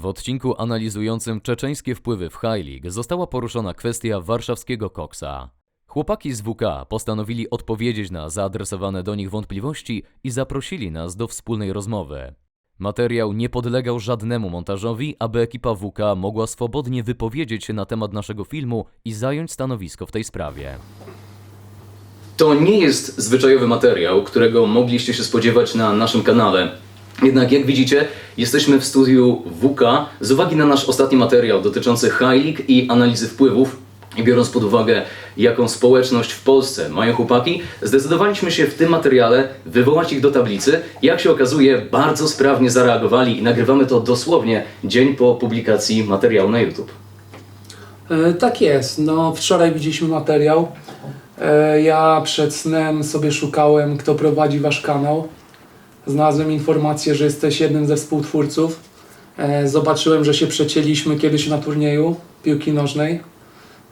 W odcinku analizującym czeczeńskie wpływy w League została poruszona kwestia warszawskiego koksa. Chłopaki z WK postanowili odpowiedzieć na zaadresowane do nich wątpliwości i zaprosili nas do wspólnej rozmowy. Materiał nie podlegał żadnemu montażowi, aby ekipa WK mogła swobodnie wypowiedzieć się na temat naszego filmu i zająć stanowisko w tej sprawie. To nie jest zwyczajowy materiał, którego mogliście się spodziewać na naszym kanale. Jednak jak widzicie, jesteśmy w studiu WK z uwagi na nasz ostatni materiał dotyczący League i analizy wpływów. I biorąc pod uwagę, jaką społeczność w Polsce mają chłopaki, zdecydowaliśmy się w tym materiale wywołać ich do tablicy. Jak się okazuje, bardzo sprawnie zareagowali i nagrywamy to dosłownie dzień po publikacji materiału na YouTube. E, Tak jest. No, wczoraj widzieliśmy materiał. E, Ja przed snem sobie szukałem, kto prowadzi wasz kanał. Znalazłem informację, że jesteś jednym ze współtwórców. E, Zobaczyłem, że się przecięliśmy kiedyś na turnieju piłki nożnej.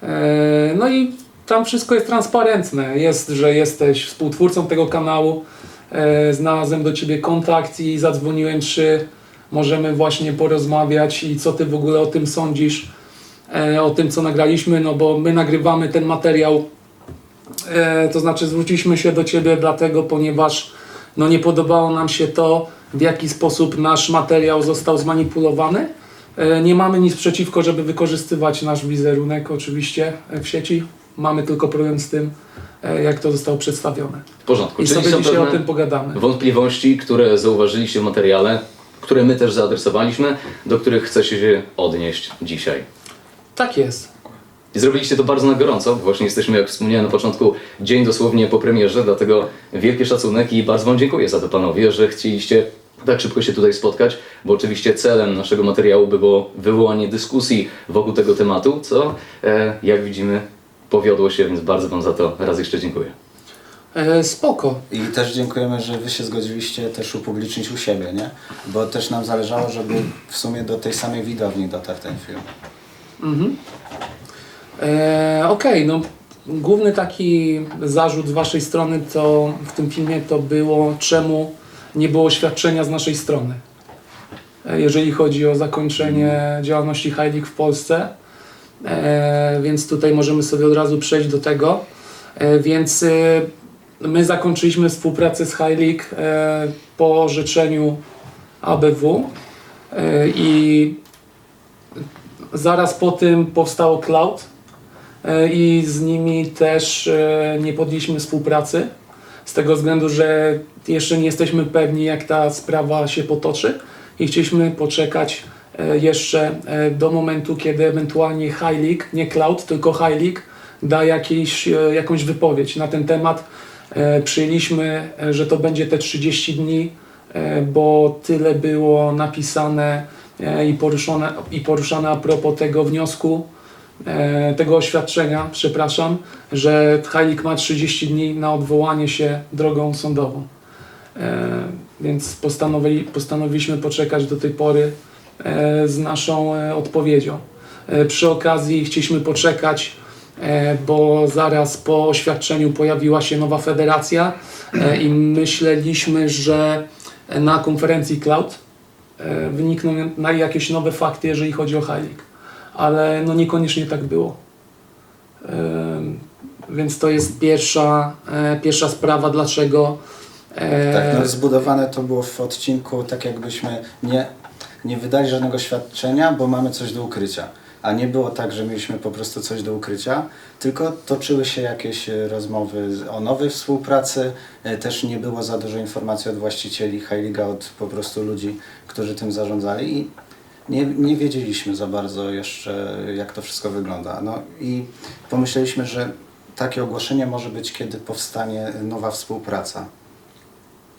E, No i tam wszystko jest transparentne. Jest, że jesteś współtwórcą tego kanału. E, Znalazłem do ciebie kontakt i zadzwoniłem, czy możemy właśnie porozmawiać i co ty w ogóle o tym sądzisz e, o tym, co nagraliśmy, no bo my nagrywamy ten materiał, e, to znaczy zwróciliśmy się do Ciebie dlatego, ponieważ no nie podobało nam się to, w jaki sposób nasz materiał został zmanipulowany. E, nie mamy nic przeciwko, żeby wykorzystywać nasz wizerunek oczywiście e, w sieci. Mamy tylko problem z tym, e, jak to zostało przedstawione. W porządku. I Czyli sobie dzisiaj o tym pogadamy. wątpliwości, które zauważyliście w materiale, które my też zaadresowaliśmy, do których chcecie się odnieść dzisiaj. Tak jest. I zrobiliście to bardzo na gorąco. Właśnie jesteśmy, jak wspomniałem na początku, dzień dosłownie po premierze, dlatego wielki szacunek i bardzo Wam dziękuję za to, panowie, że chcieliście tak szybko się tutaj spotkać, bo oczywiście celem naszego materiału było wywołanie dyskusji wokół tego tematu, co, e, jak widzimy, powiodło się, więc bardzo Wam za to raz jeszcze dziękuję. E, spoko. I też dziękujemy, że Wy się zgodziliście też upublicznić u siebie, nie? Bo też nam zależało, żeby w sumie do tej samej widowni dotarł ten film. E, Okej, no główny taki zarzut z waszej strony to w tym filmie to było czemu nie było świadczenia z naszej strony. E, jeżeli chodzi o zakończenie działalności League w Polsce. E, więc tutaj możemy sobie od razu przejść do tego. E, więc e, my zakończyliśmy współpracę z League e, po życzeniu ABW e, i zaraz po tym powstało Cloud i z nimi też e, nie podjęliśmy współpracy z tego względu, że jeszcze nie jesteśmy pewni jak ta sprawa się potoczy i chcieliśmy poczekać e, jeszcze e, do momentu, kiedy ewentualnie High nie Cloud, tylko High da jakiejś, e, jakąś wypowiedź na ten temat. E, Przyjęliśmy, e, że to będzie te 30 dni, e, bo tyle było napisane e, i poruszone, i poruszane a propos tego wniosku, e, tego oświadczenia, przepraszam, że Hajlik ma 30 dni na odwołanie się drogą sądową. E, Więc postanowili, postanowiliśmy poczekać do tej pory e, z naszą e, odpowiedzią. E, Przy okazji chcieliśmy poczekać, e, bo zaraz po oświadczeniu pojawiła się nowa federacja e, i myśleliśmy, że na konferencji Cloud e, wynikną jakieś nowe fakty, jeżeli chodzi o League. Ale no niekoniecznie tak było. Więc to jest pierwsza, e, pierwsza sprawa, dlaczego. e, Tak, no zbudowane to było w odcinku tak jakbyśmy nie, nie wydali żadnego świadczenia, bo mamy coś do ukrycia. A nie było tak, że mieliśmy po prostu coś do ukrycia, tylko toczyły się jakieś e, rozmowy o nowej współpracy. Też nie było za dużo informacji od właścicieli League'a, od po prostu ludzi, którzy tym zarządzali i nie, nie wiedzieliśmy za bardzo jeszcze, jak to wszystko wygląda. No i pomyśleliśmy, że takie ogłoszenie może być, kiedy powstanie nowa współpraca.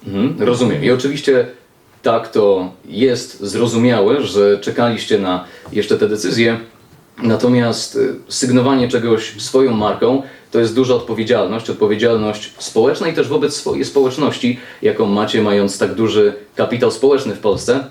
Mhm, rozumiem. I oczywiście tak to jest zrozumiałe, że czekaliście na jeszcze te decyzje. Natomiast y, sygnowanie czegoś swoją marką to jest duża odpowiedzialność, odpowiedzialność społeczna i też wobec swojej społeczności, jaką macie, mając tak duży kapitał społeczny w Polsce.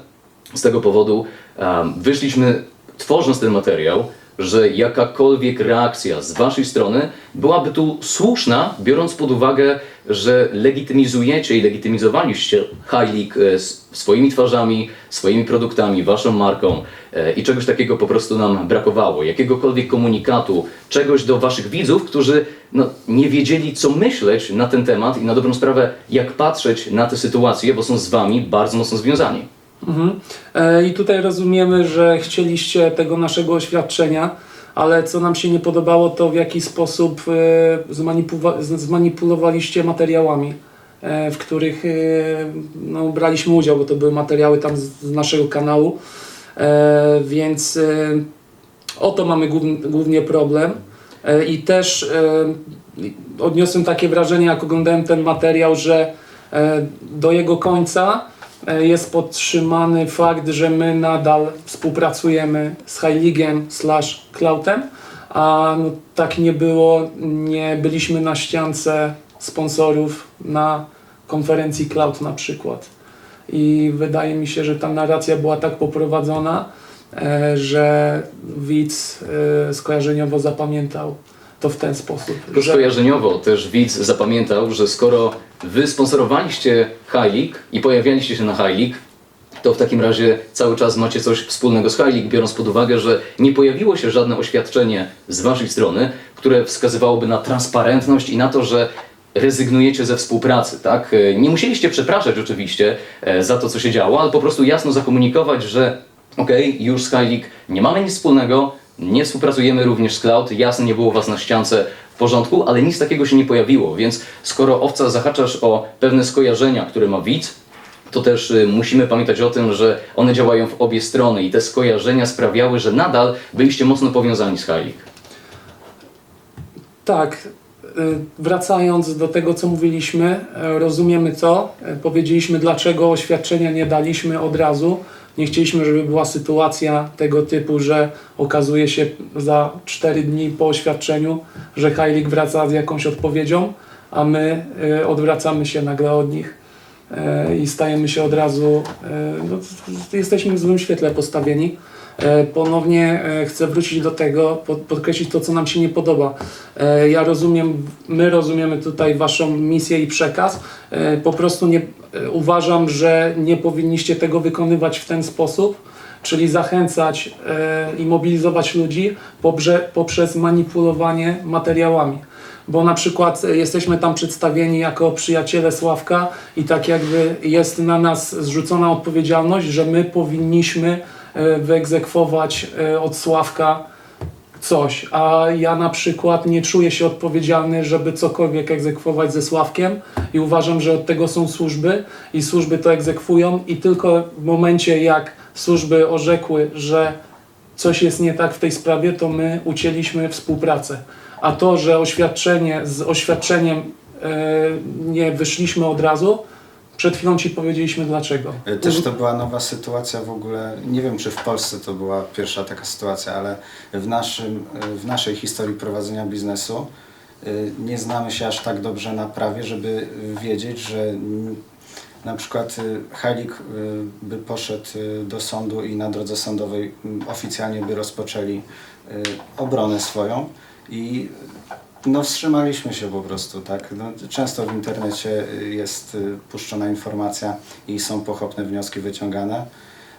Z tego powodu um, wyszliśmy, tworząc ten materiał, że jakakolwiek reakcja z Waszej strony byłaby tu słuszna, biorąc pod uwagę, że legitymizujecie i legitymizowaliście League e, swoimi twarzami, swoimi produktami, Waszą marką e, i czegoś takiego po prostu nam brakowało. Jakiegokolwiek komunikatu, czegoś do Waszych widzów, którzy no, nie wiedzieli, co myśleć na ten temat i na dobrą sprawę, jak patrzeć na tę sytuację, bo są z Wami bardzo mocno związani. Mhm. E, I tutaj rozumiemy, że chcieliście tego naszego oświadczenia, ale co nam się nie podobało, to w jaki sposób e, zmanipulowaliście materiałami, e, w których no, braliśmy udział, bo to były materiały tam z, naszego kanału. Więc o to mamy główn- głównie problem. I też odniosłem takie wrażenie, jak oglądałem ten materiał, że do jego końca jest podtrzymany fakt, że my nadal współpracujemy z League'em slash Cloutem, a no, tak nie było, nie byliśmy na ściance sponsorów na konferencji Cloud na przykład. I wydaje mi się, że ta narracja była tak poprowadzona, e, że widz e, skojarzeniowo zapamiętał to w ten sposób. Tylko skojarzeniowo też widz zapamiętał, że skoro wy sponsorowaliście High League i pojawialiście się na High League, to w takim razie cały czas macie coś wspólnego z High League, biorąc pod uwagę, że nie pojawiło się żadne oświadczenie z waszej strony, które wskazywałoby na transparentność i na to, że rezygnujecie ze współpracy, tak? E, Nie musieliście przepraszać oczywiście e, za to, co się działo, ale po prostu jasno zakomunikować, że okej, już z High League nie mamy nic wspólnego, nie współpracujemy również z Cloud, jasne nie było was na ściance w porządku, ale nic takiego się nie pojawiło, więc skoro owca zahaczasz o pewne skojarzenia, które ma widz, to też y, musimy pamiętać o tym, że one działają w obie strony i te skojarzenia sprawiały, że nadal byliście mocno powiązani z League. Tak, y, wracając do tego, co mówiliśmy, e, rozumiemy to. E, Powiedzieliśmy, dlaczego oświadczenia nie daliśmy od razu. Nie chcieliśmy, żeby była sytuacja tego typu, że okazuje się za 4 dni po oświadczeniu, że League wraca z jakąś odpowiedzią, a my y, odwracamy się nagle od nich e, i stajemy się od razu, e, no, jesteśmy w złym świetle postawieni. E, Ponownie e, chcę wrócić do tego, pod- podkreślić to, co nam się nie podoba. E, Ja rozumiem, my rozumiemy tutaj Waszą misję i przekaz. E, Po prostu nie, e, uważam, że nie powinniście tego wykonywać w ten sposób, czyli zachęcać e, i mobilizować ludzi poprzez manipulowanie materiałami. Bo na przykład e, jesteśmy tam przedstawieni jako przyjaciele Sławka i tak jakby jest na nas zrzucona odpowiedzialność, że my powinniśmy wyegzekwować od Sławka coś, a ja na przykład nie czuję się odpowiedzialny, żeby cokolwiek egzekwować ze Sławkiem i uważam, że od tego są służby i służby to egzekwują i tylko w momencie jak służby orzekły, że coś jest nie tak w tej sprawie, to my ucięliśmy współpracę. A to, że oświadczenie z oświadczeniem e, nie wyszliśmy od razu, przed chwilą Ci powiedzieliśmy dlaczego. Y, Też to była nowa sytuacja w ogóle. Nie wiem, czy w Polsce to była pierwsza taka sytuacja, ale w, naszym, y, w naszej historii prowadzenia biznesu y, nie znamy się aż tak dobrze na prawie, żeby wiedzieć, że na przykład Heilig y, by poszedł do sądu i na drodze sądowej oficjalnie by rozpoczęli obronę swoją i no wstrzymaliśmy się po prostu, tak. No, często w internecie y, jest y, puszczona informacja i są pochopne wnioski wyciągane,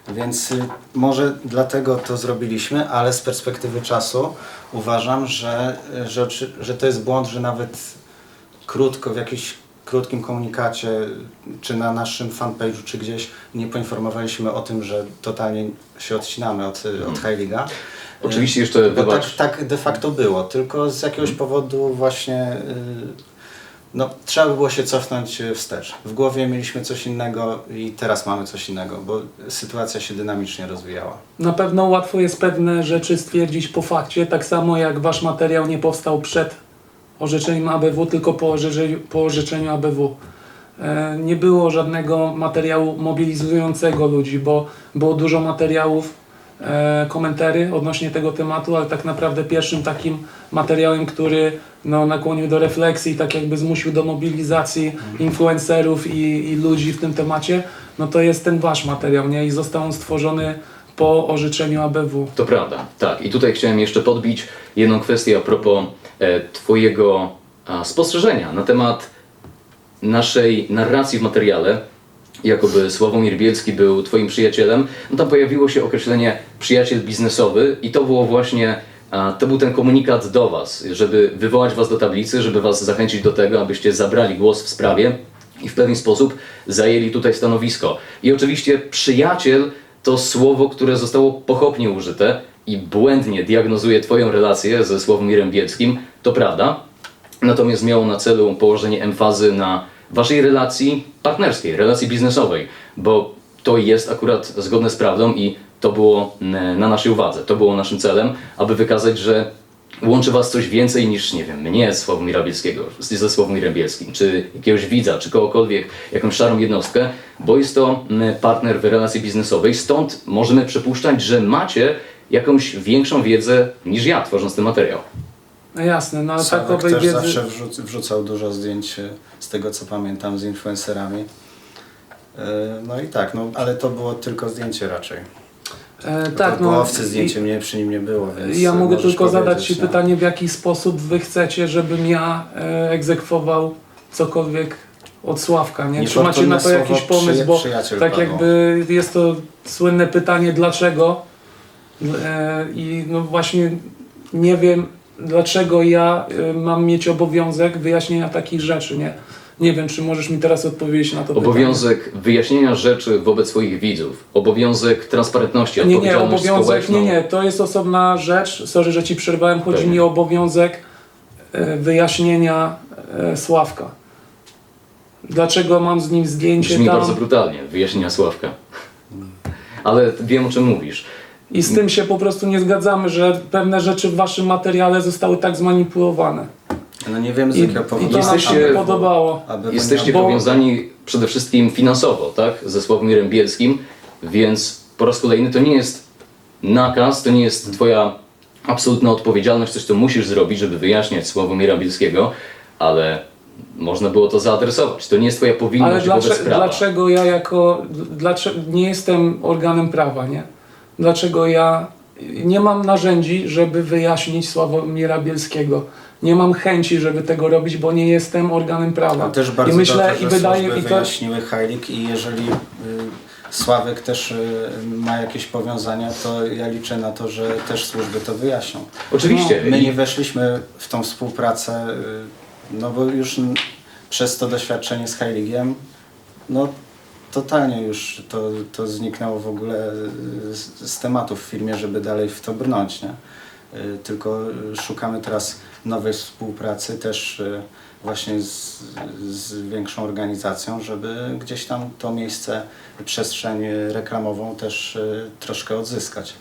więc y, może dlatego to zrobiliśmy, ale z perspektywy czasu uważam, że, że, że to jest błąd, że nawet krótko w jakimś krótkim komunikacie, czy na naszym fanpage'u, czy gdzieś nie poinformowaliśmy o tym, że totalnie się odcinamy od, od High League'a. Oczywiście jeszcze, Bo tak, wybacz, tak de facto było, tylko z jakiegoś powodu właśnie y, no, trzeba by było się cofnąć y, wstecz. W głowie mieliśmy coś innego i teraz mamy coś innego, bo sytuacja się dynamicznie rozwijała. Na pewno łatwo jest pewne rzeczy stwierdzić po fakcie, tak samo jak wasz materiał nie powstał przed orzeczeniem ABW, tylko po orzeczeniu, po orzeczeniu ABW. Nie było żadnego materiału mobilizującego ludzi, bo było dużo materiałów, komentary odnośnie tego tematu, ale tak naprawdę pierwszym takim materiałem, który no, nakłonił do refleksji, tak jakby zmusił do mobilizacji influencerów i, i ludzi w tym temacie, no to jest ten wasz materiał, nie? I został on stworzony po orzeczeniu ABW. To prawda, tak. I tutaj chciałem jeszcze podbić jedną kwestię a propos e, Twojego a, spostrzeżenia na temat naszej narracji w materiale, jakoby Sławomir Bielski był Twoim przyjacielem, no tam pojawiło się określenie przyjaciel biznesowy i to było właśnie, to był ten komunikat do Was, żeby wywołać Was do tablicy, żeby Was zachęcić do tego, abyście zabrali głos w sprawie i w pewien sposób zajęli tutaj stanowisko. I oczywiście przyjaciel to słowo, które zostało pochopnie użyte i błędnie diagnozuje Twoją relację ze Sławomirem Bielskim, to prawda, natomiast miało na celu położenie emfazy na waszej relacji partnerskiej, relacji biznesowej, bo to jest akurat zgodne z prawdą i to było mm, na naszej uwadze, to było naszym celem, aby wykazać, że łączy was coś więcej niż, nie wiem, mnie, Sławomira Bielskiego, z- ze Sławomirem Bielskim, czy jakiegoś widza, czy kogokolwiek, jakąś szarą jednostkę, bo jest to mm, partner w relacji biznesowej, stąd możemy przypuszczać, że macie jakąś większą wiedzę niż ja, tworząc ten materiał. No jasne, no ale Sławek takowej też wiedzy... zawsze wrzuc, wrzucał dużo zdjęć z tego co pamiętam z influencerami. E, No i tak, no ale to było tylko zdjęcie raczej. E, To tak, było no. owce zdjęcie mnie przy nim nie było, więc Ja mogę tylko zadać Ci no. pytanie, w jaki sposób Wy chcecie, żebym ja e, egzekwował cokolwiek od Sławka, nie? Czy macie na to jakiś pomysł, bo tak padło. jakby jest to słynne pytanie dlaczego e, i no właśnie nie wiem dlaczego ja e, mam mieć obowiązek wyjaśnienia takich rzeczy, nie? Nie wiem, czy możesz mi teraz odpowiedzieć na to Obowiązek wyjaśnienia rzeczy wobec swoich widzów, obowiązek transparentności, pytanie. Nie, nie, obowiązek, społeczną. nie, nie, to jest osobna rzecz, sorry, że Ci przerwałem, chodzi Pewnie. mi o obowiązek e, wyjaśnienia e, Sławka. Dlaczego mam z nim zdjęcie Brzmi tam bardzo brutalnie, wyjaśnienia Sławka. Ale wiem o czym mówisz. I z tym się po prostu nie zgadzamy, że pewne rzeczy w Waszym materiale zostały tak zmanipulowane. No nie wiem z I, jakiego i powodu. to nam się Jesteście- nie podobało. aby Jesteście bo- powiązani przede wszystkim finansowo, tak? Ze Sławomirem Bielskim, więc po raz kolejny to nie jest nakaz, to nie jest twoja absolutna odpowiedzialność, coś co musisz zrobić, żeby wyjaśniać Sławomira Bielskiego, ale można było to zaadresować. To nie jest twoja Ale powinność wobec dlaczego, prawa. dlaczego ja jako. Dlaczego, nie jestem organem prawa, nie? Dlaczego ja nie mam narzędzi, żeby wyjaśnić Sławomira Bielskiego? Nie mam chęci, żeby tego robić, bo nie jestem organem prawa. Też bardzo I myślę, dobrze, i że wydaje, służby i to, wyjaśniły Heilig i jeżeli y, Sławek też y, ma jakieś powiązania, to ja liczę na to, że też służby to wyjaśnią. Oczywiście. My I- nie weszliśmy w tą współpracę, y, no bo już przez to doświadczenie z Heiligiem, no totalnie już to, to zniknęło w ogóle z, z tematu w firmie, żeby dalej w to brnąć, nie? Y, Tylko szukamy teraz nowej współpracy też y, właśnie z, z większą organizacją, żeby gdzieś tam to miejsce, przestrzeń reklamową też y, troszkę odzyskać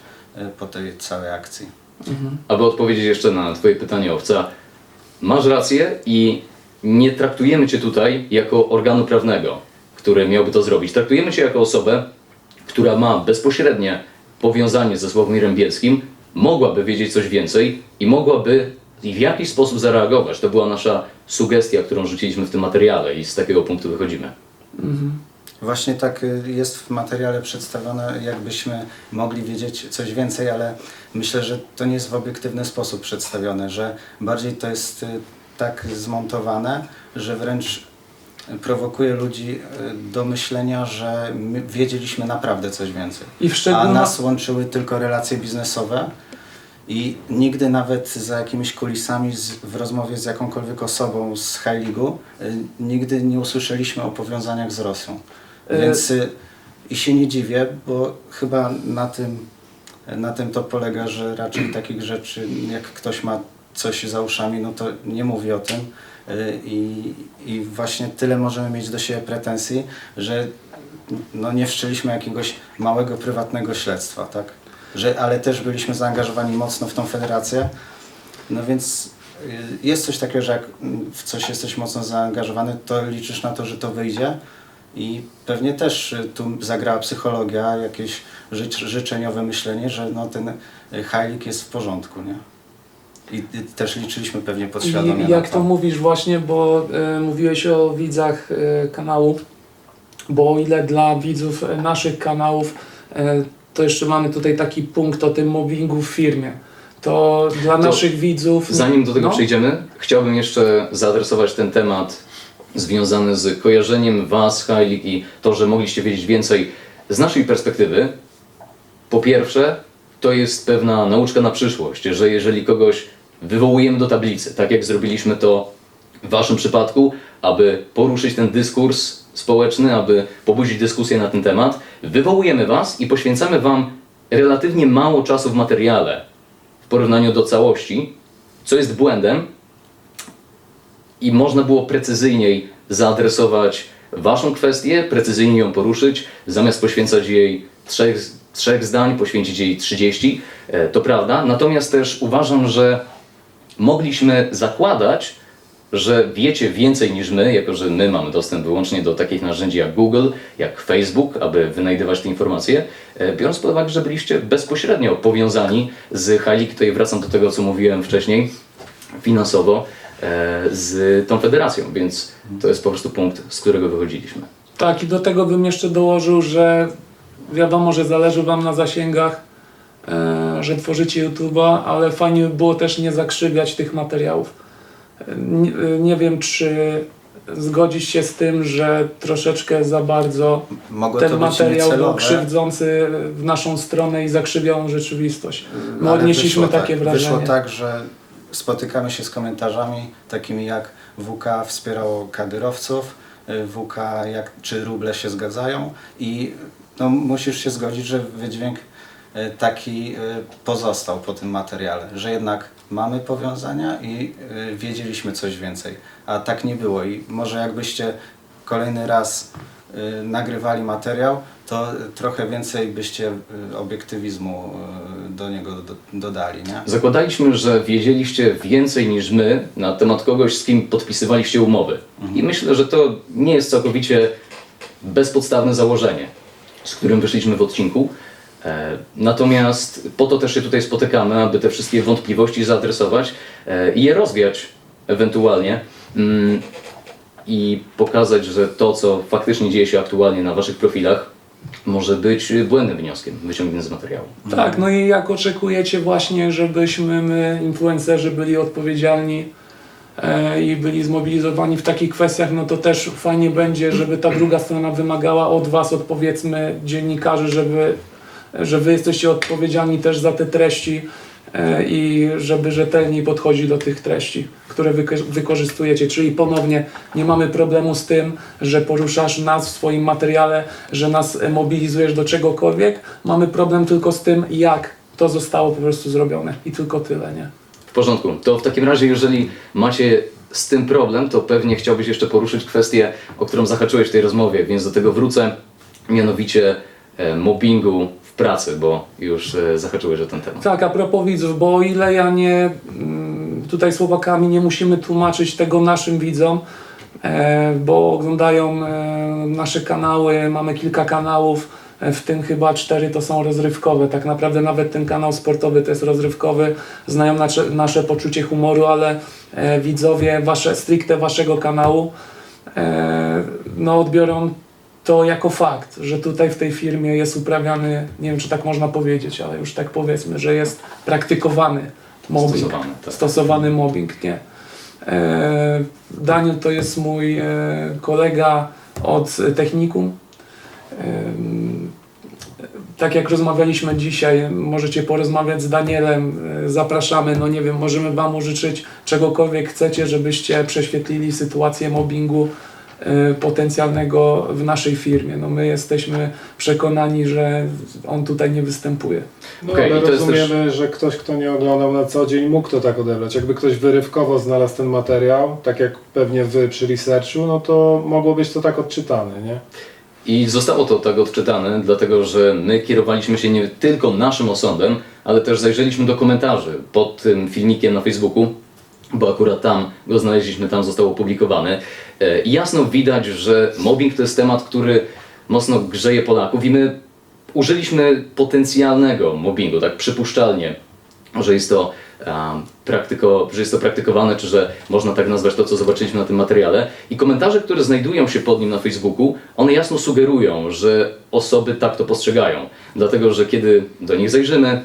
po tej całej akcji. Aby odpowiedzieć jeszcze na Twoje pytanie, Owca, masz rację i nie traktujemy Cię tutaj jako organu prawnego, który miałby to zrobić. Traktujemy Cię jako osobę, która ma bezpośrednie powiązanie ze Sławomirem Bielskim, mogłaby wiedzieć coś więcej i mogłaby w jakiś sposób zareagować. To była nasza sugestia, którą rzuciliśmy w tym materiale i z takiego punktu wychodzimy. Właśnie tak y, jest w materiale przedstawione, jakbyśmy mogli wiedzieć coś więcej, ale myślę, że to nie jest w obiektywny sposób przedstawione, że bardziej to jest y, tak zmontowane, że wręcz prowokuje ludzi y, do myślenia, że my wiedzieliśmy naprawdę coś więcej. A nas łączyły tylko relacje biznesowe i nigdy nawet za jakimiś kulisami z, w rozmowie z jakąkolwiek osobą z High League'u y, nigdy nie usłyszeliśmy o powiązaniach z Rosją. Y- Więc y, i się nie dziwię, bo chyba na tym, na tym to polega, że raczej takich rzeczy, jak ktoś ma coś za uszami, no to nie mówi o tym. Y, I, I właśnie tyle możemy mieć do siebie pretensji, że no nie wszczęliśmy jakiegoś małego prywatnego śledztwa, tak? Że, ale też byliśmy zaangażowani mocno w tą federację. No więc y, jest coś takiego, że jak w coś jesteś mocno zaangażowany, to liczysz na to, że to wyjdzie. I pewnie też y, tu zagrała psychologia, jakieś życz, życzeniowe myślenie, że no ten hajlik jest w porządku, nie? I, I też liczyliśmy pewnie podświadomie I na jak to mówisz właśnie, bo e, mówiłeś o widzach e, kanału, bo o ile dla widzów e, naszych kanałów e, to jeszcze mamy tutaj taki punkt o tym mobbingu w firmie. To dla To naszych widzów. Zanim do tego no, przejdziemy, chciałbym jeszcze zaadresować ten temat związany z kojarzeniem Was, Heilig i to, że mogliście wiedzieć więcej z naszej perspektywy. Po pierwsze, to jest pewna nauczka na przyszłość, że jeżeli kogoś wywołujemy do tablicy, tak jak zrobiliśmy to w Waszym przypadku, aby poruszyć ten dyskurs społeczny, aby pobudzić dyskusję na ten temat, wywołujemy Was i poświęcamy Wam relatywnie mało czasu w materiale w porównaniu do całości, co jest błędem i można było precyzyjniej zaadresować Waszą kwestię, precyzyjnie ją poruszyć, zamiast poświęcać jej trzech, trzech zdań, poświęcić jej 30. E, To prawda. Natomiast też uważam, że mogliśmy zakładać, że wiecie więcej niż my, jako że my mamy dostęp wyłącznie do takich narzędzi jak Google, jak Facebook, aby wynajdywać te informacje, e, biorąc pod uwagę, że byliście bezpośrednio powiązani z Halik, tutaj wracam do tego, co mówiłem wcześniej, finansowo e, z tą federacją, więc to jest po prostu punkt, z którego wychodziliśmy. Tak, i do tego bym jeszcze dołożył, że wiadomo, że zależy Wam na zasięgach, e, że tworzycie YouTube'a, ale fajnie by było też nie zakrzywiać tych materiałów. Nie, nie wiem, czy zgodzisz się z tym, że troszeczkę za bardzo Mogło ten materiał był krzywdzący w naszą stronę i zakrzywiał rzeczywistość. My ale odnieśliśmy wyszło takie tak, wrażenie. Wyszło tak, że spotykamy się z komentarzami takimi jak WK wspierało kadyrowców, WK jak, czy ruble się zgadzają i no, musisz się zgodzić, że wydźwięk taki y, pozostał po tym materiale, że jednak mamy powiązania i y, wiedzieliśmy coś więcej, a tak nie było i może jakbyście kolejny raz nagrywali materiał, to trochę więcej byście obiektywizmu do niego do, dodali, nie? Zakładaliśmy, że wiedzieliście więcej niż my na temat kogoś, z kim podpisywaliście umowy. I myślę, że to nie jest całkowicie bezpodstawne założenie, z którym wyszliśmy w odcinku. E, Natomiast po to też się tutaj spotykamy, aby te wszystkie wątpliwości zaadresować e, i je rozwiać ewentualnie mm, i pokazać, że to, co faktycznie dzieje się aktualnie na Waszych profilach, może być błędnym wnioskiem wyciągniętym z materiału. Tak, no i jak oczekujecie właśnie, żebyśmy my, influencerzy, byli odpowiedzialni e, i byli zmobilizowani w takich kwestiach, no to też fajnie będzie, żeby ta druga strona wymagała od Was, od powiedzmy dziennikarzy, żeby, że Wy jesteście odpowiedzialni też za te treści e, i żeby rzetelniej podchodzić do tych treści, które wyko- wykorzystujecie. Czyli ponownie nie mamy problemu z tym, że poruszasz nas w swoim materiale, że nas mobilizujesz do czegokolwiek. Mamy problem tylko z tym, jak to zostało po prostu zrobione i tylko tyle, nie? W porządku. To w takim razie, jeżeli macie z tym problem, to pewnie chciałbyś jeszcze poruszyć kwestię, o którą zahaczyłeś w tej rozmowie, więc do tego wrócę, mianowicie e, mobbingu pracy, bo już e, zahaczyłeś o ten temat. Tak, a propos widzów, bo o ile ja nie, mm, tutaj słowakami nie musimy tłumaczyć tego naszym widzom, e, bo oglądają e, nasze kanały, mamy kilka kanałów, w tym chyba cztery to są rozrywkowe. Tak naprawdę nawet ten kanał sportowy to jest rozrywkowy, znają nasze, nasze poczucie humoru, ale widzowie wasze, stricte waszego kanału no, odbiorą to jako fakt, że tutaj w tej firmie jest uprawiany, nie wiem czy tak można powiedzieć, ale już tak powiedzmy, że jest praktykowany mobbing. Stosowany, tak. Stosowany mobbing, nie. E, Daniel to jest mój e, kolega od technikum. Em, tak jak rozmawialiśmy dzisiaj, możecie porozmawiać z Danielem, e, zapraszamy, no nie wiem, możemy Wam użyczyć czegokolwiek chcecie, żebyście prześwietlili sytuację mobbingu e, potencjalnego w naszej firmie. No my jesteśmy przekonani, że on tutaj nie występuje. No Okej, ale i to jest rozumiemy, że ktoś, kto nie oglądał na co dzień, mógł to tak odebrać. Jakby ktoś wyrywkowo znalazł ten materiał, tak jak pewnie wy przy researchu, no to mogło być to tak odczytane, nie? I zostało to tak odczytane, dlatego że my kierowaliśmy się nie tylko naszym osądem, ale też zajrzeliśmy do komentarzy pod tym filmikiem na Facebooku, bo akurat tam go znaleźliśmy, tam został opublikowany. E, jasno widać, że mobbing to jest temat, który mocno grzeje Polaków i my użyliśmy potencjalnego mobbingu, tak przypuszczalnie, że jest to um, praktyko, że jest to praktykowane, czy że można tak nazwać to, co zobaczyliśmy na tym materiale. I komentarze, które znajdują się pod nim na Facebooku, one jasno sugerują, że osoby tak to postrzegają. Dlatego, że kiedy do nich zajrzymy,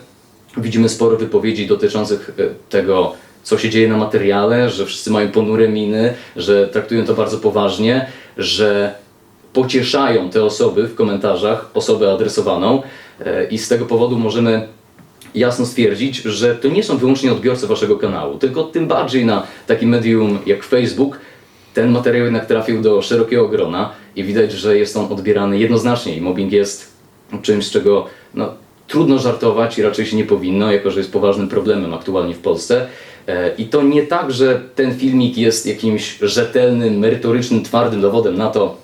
widzimy sporo wypowiedzi dotyczących e, tego, co się dzieje na materiale, że wszyscy mają ponure miny, że traktują to bardzo poważnie, że pocieszają te osoby w komentarzach, osobę adresowaną e, i z tego powodu możemy jasno stwierdzić, że to nie są wyłącznie odbiorcy waszego kanału, tylko tym bardziej na takim medium jak Facebook ten materiał jednak trafił do szerokiego grona i widać, że jest on odbierany jednoznacznie i mobbing jest czymś, z czego no, trudno żartować i raczej się nie powinno, jako że jest poważnym problemem aktualnie w Polsce. E, I to nie tak, że ten filmik jest jakimś rzetelnym, merytorycznym, twardym dowodem na to,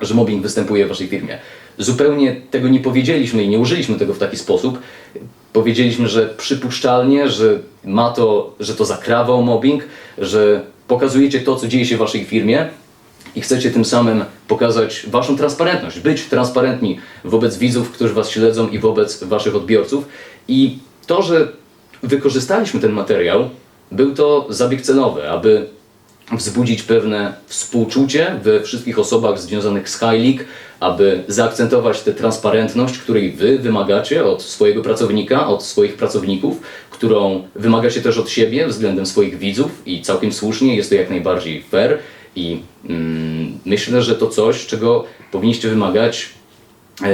że mobbing występuje w waszej firmie. Zupełnie tego nie powiedzieliśmy i nie użyliśmy tego w taki sposób. Powiedzieliśmy, że przypuszczalnie, że ma to, że to zakrawał mobbing, że pokazujecie to, co dzieje się w waszej firmie i chcecie tym samym pokazać waszą transparentność, być transparentni wobec widzów, którzy was śledzą i wobec waszych odbiorców. I to, że wykorzystaliśmy ten materiał, był to zabieg celowy, aby wzbudzić pewne współczucie we wszystkich osobach związanych z High League, aby zaakcentować tę transparentność, której wy wymagacie od swojego pracownika, od swoich pracowników, którą wymagacie też od siebie względem swoich widzów i całkiem słusznie, jest to jak najbardziej fair i mm, myślę, że to coś, czego powinniście wymagać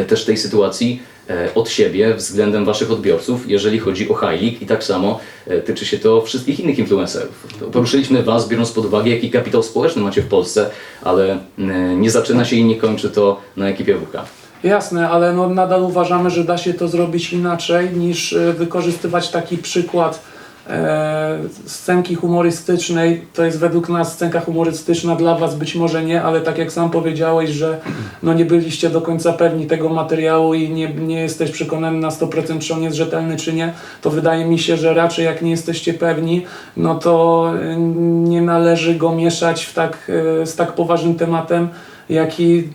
też w tej sytuacji e, od siebie względem waszych odbiorców, jeżeli chodzi o League i tak samo e, tyczy się to wszystkich innych influencerów. Poruszyliśmy was, biorąc pod uwagę, jaki kapitał społeczny macie w Polsce, ale nie zaczyna się i nie kończy to na ekipie WK. Jasne, ale no nadal uważamy, że da się to zrobić inaczej niż e, wykorzystywać taki przykład e, scenki humorystycznej. To jest według nas scenka humorystyczna, dla Was być może nie, ale tak jak sam powiedziałeś, że no nie byliście do końca pewni tego materiału i nie, nie jesteś przekonany na 100% czy on jest rzetelny czy nie, to wydaje mi się, że raczej jak nie jesteście pewni, no to e, nie należy go mieszać w tak, e, z tak poważnym tematem, jaki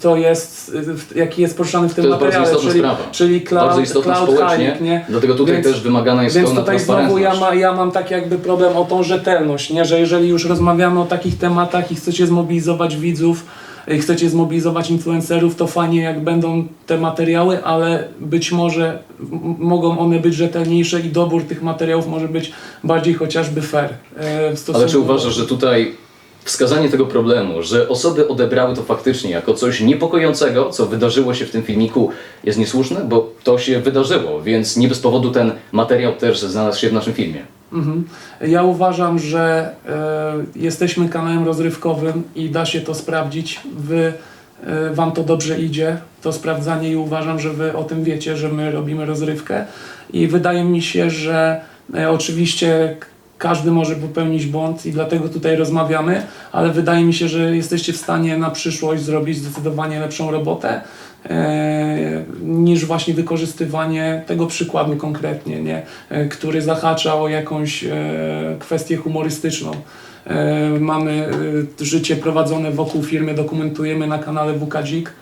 to jest, jaki jest poruszany w tym To jest bardzo materiale, istotna czyli, sprawa. czyli cloud, Bardzo istotna cloud społecznie, nie? dlatego tutaj Więc- też wymagana jest Więc pełna tutaj znowu ja, ma, ja mam tak jakby problem o tą rzetelność, nie? że jeżeli już rozmawiamy o takich tematach i chcecie zmobilizować widzów, i chcecie zmobilizować influencerów, to fajnie jak będą te materiały, ale być może mogą one być rzetelniejsze i dobór tych materiałów może być bardziej chociażby fair. e, Ale czy uważasz, że tutaj wskazanie tego problemu, że osoby odebrały to faktycznie jako coś niepokojącego, co wydarzyło się w tym filmiku, jest niesłuszne? Bo to się wydarzyło, więc nie bez powodu ten materiał też znalazł się w naszym filmie. Mhm. Ja uważam, że e, jesteśmy kanałem rozrywkowym i da się to sprawdzić. Wy, e, wam to dobrze idzie, to sprawdzanie i uważam, że wy o tym wiecie, że my robimy rozrywkę i wydaje mi się, że e, oczywiście każdy może popełnić błąd i dlatego tutaj rozmawiamy, ale wydaje mi się, że jesteście w stanie na przyszłość zrobić zdecydowanie lepszą robotę e, niż właśnie wykorzystywanie tego przykładu konkretnie, nie? E, który zahacza o jakąś e, kwestię humorystyczną. Mamy życie prowadzone wokół firmy, dokumentujemy na kanale WKDzik.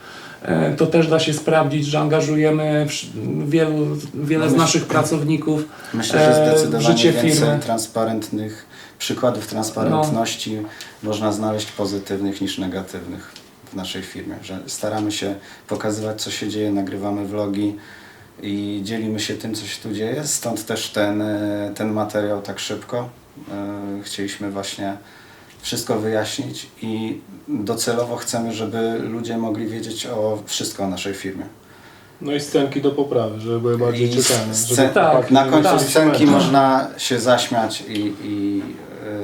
E, to też da się sprawdzić, że angażujemy wielu, wiele z Myślę- naszych pracowników Myślę, że e, w zdecydowanie życie więcej firmy. transparentnych przykładów transparentności można znaleźć pozytywnych niż negatywnych w naszej firmie. Że staramy się pokazywać, co się dzieje, nagrywamy vlogi i dzielimy się tym, co się tu dzieje. Stąd też ten, e, ten materiał tak szybko. Chcieliśmy właśnie wszystko wyjaśnić i docelowo chcemy, żeby ludzie mogli wiedzieć o wszystko o naszej firmie. No i scenki do poprawy, żeby były bardziej I czytelne. scen- tak, Na końcu wrócili scenki meczu. można się zaśmiać i, i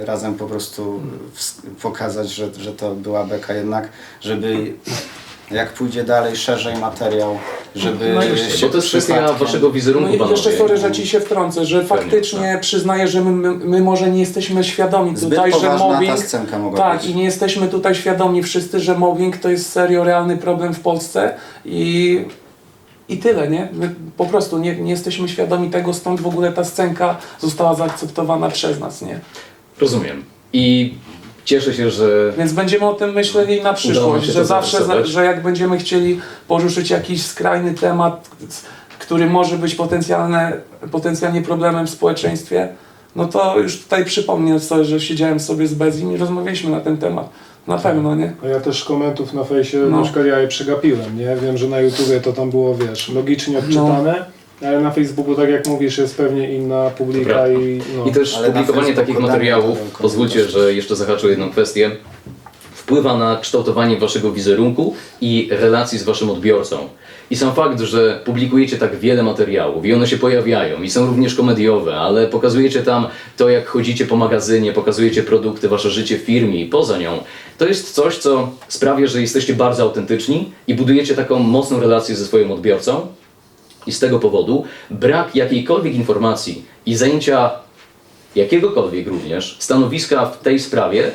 e, razem po prostu ws- pokazać, że, że to była beka jednak, żeby jak pójdzie dalej, szerzej materiał, żeby No i- się Bo to jest kwestia przypadkiem- waszego wizerunku, No i jeszcze panowie. sorry, że ci się wtrącę, że faktycznie przyznaję, że my, my, my może nie jesteśmy świadomi Zbyt tutaj, że poważna mobbing... ta scenka mogła Tak, być. i nie jesteśmy tutaj świadomi wszyscy, że mobbing to jest serio realny problem w Polsce i, i tyle, nie? My po prostu nie, nie jesteśmy świadomi tego, stąd w ogóle ta scenka została zaakceptowana przez nas, nie? Rozumiem. I cieszę się, że Więc będziemy o tym myśleli na Udało przyszłość, się że to zawsze, zarysować. że jak będziemy chcieli poruszyć jakiś skrajny temat, który może być potencjalne, potencjalnie problemem w społeczeństwie, no to już tutaj przypomnę sobie, że siedziałem sobie z Bezim i rozmawialiśmy na ten temat. Na pewno, nie? A ja też komentów na fejsie, No. na przykład ja je przegapiłem, nie? Wiem, że na YouTubie to tam było, wiesz, logicznie odczytane, ale na Facebooku, tak jak mówisz, jest pewnie inna publika prawda. i no. I też Ale na publikowanie Facebooku takich damy materiałów, pozwólcie, że jeszcze zahaczę o jedną kwestię, wpływa na kształtowanie waszego wizerunku i relacji z waszym odbiorcą. I sam fakt, że publikujecie tak wiele materiałów i one się pojawiają i są również komediowe, ale pokazujecie tam to, jak chodzicie po magazynie, pokazujecie produkty, wasze życie w firmie i poza nią, to jest coś, co sprawia, że jesteście bardzo autentyczni i budujecie taką mocną relację ze swoim odbiorcą. I z tego powodu brak jakiejkolwiek informacji i zajęcia jakiegokolwiek również stanowiska w tej sprawie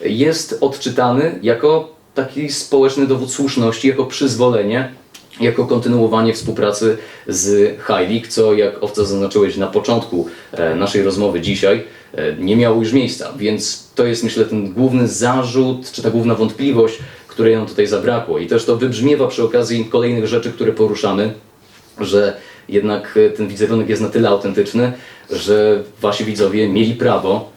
jest odczytany jako taki społeczny dowód słuszności, jako przyzwolenie, jako kontynuowanie współpracy z League, co jak owca zaznaczyłeś na początku e, naszej rozmowy dzisiaj, e, nie miało już miejsca. Więc to jest myślę ten główny zarzut, czy ta główna wątpliwość, której nam tutaj zabrakło. I też to wybrzmiewa przy okazji kolejnych rzeczy, które poruszamy, że jednak e, ten wizerunek jest na tyle autentyczny, że wasi widzowie mieli prawo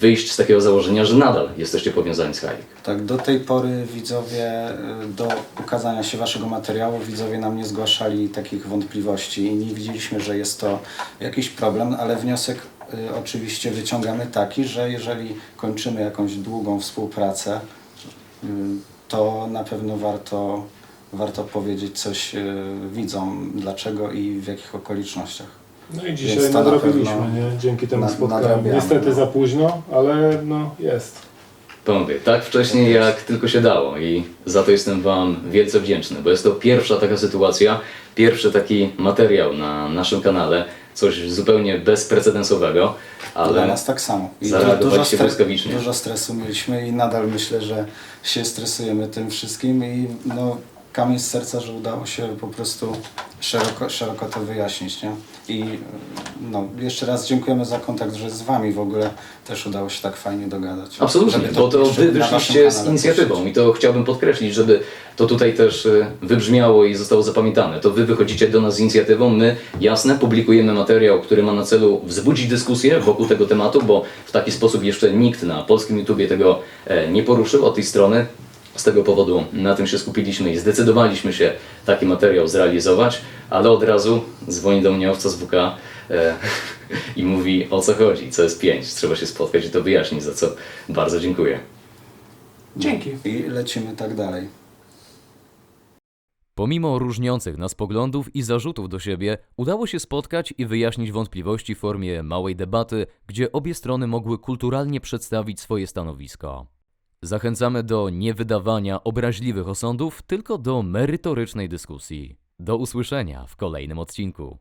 wyjść z takiego założenia, że nadal jesteście powiązani z League. Tak, do tej pory widzowie, y, do ukazania się waszego materiału, widzowie nam nie zgłaszali takich wątpliwości i nie widzieliśmy, że jest to jakiś problem, ale wniosek y, oczywiście wyciągamy taki, że jeżeli kończymy jakąś długą współpracę, to na pewno warto, warto powiedzieć coś y, widzom, dlaczego i w jakich okolicznościach. No i dzisiaj Więc to na nadrobiliśmy, pewno nie? Dzięki temu na- spotkaniu. nadrabiamy, Niestety no. za późno, ale no jest. Panowie, tak wcześnie jak tylko się dało i za to jestem Wam wielce wdzięczny, bo jest to pierwsza taka sytuacja, pierwszy taki materiał na naszym kanale, coś zupełnie bezprecedensowego, Dla ale nas tak samo. I zareagowaliście błyskawicznie. dużo stresu mieliśmy i nadal myślę, że się stresujemy tym wszystkim i no, kamień z serca, że udało się po prostu szeroko, szeroko to wyjaśnić, nie? I no, jeszcze raz dziękujemy za kontakt, że z Wami w ogóle też udało się tak fajnie dogadać. Absolutnie, Żeby bo to wy wyszliście z inicjatywą puścić. i to chciałbym podkreślić, żeby to tutaj też y, wybrzmiało i zostało zapamiętane. To wy wychodzicie do nas z inicjatywą, my jasne publikujemy materiał, który ma na celu wzbudzić dyskusję wokół tego tematu, bo w taki sposób jeszcze nikt na polskim YouTubie tego e, nie poruszył od tej strony. Z tego powodu na tym się skupiliśmy i zdecydowaliśmy się taki materiał zrealizować, ale od razu dzwoni do mnie owca z WK e, i mówi o co chodzi, co jest pięć, trzeba się spotkać i to wyjaśnić, za co bardzo dziękuję. Dzięki. I lecimy tak dalej. Pomimo różniących nas poglądów i zarzutów do siebie, udało się spotkać i wyjaśnić wątpliwości w formie małej debaty, gdzie obie strony mogły kulturalnie przedstawić swoje stanowisko. Zachęcamy do niewydawania obraźliwych osądów, tylko do merytorycznej dyskusji. Do usłyszenia w kolejnym odcinku.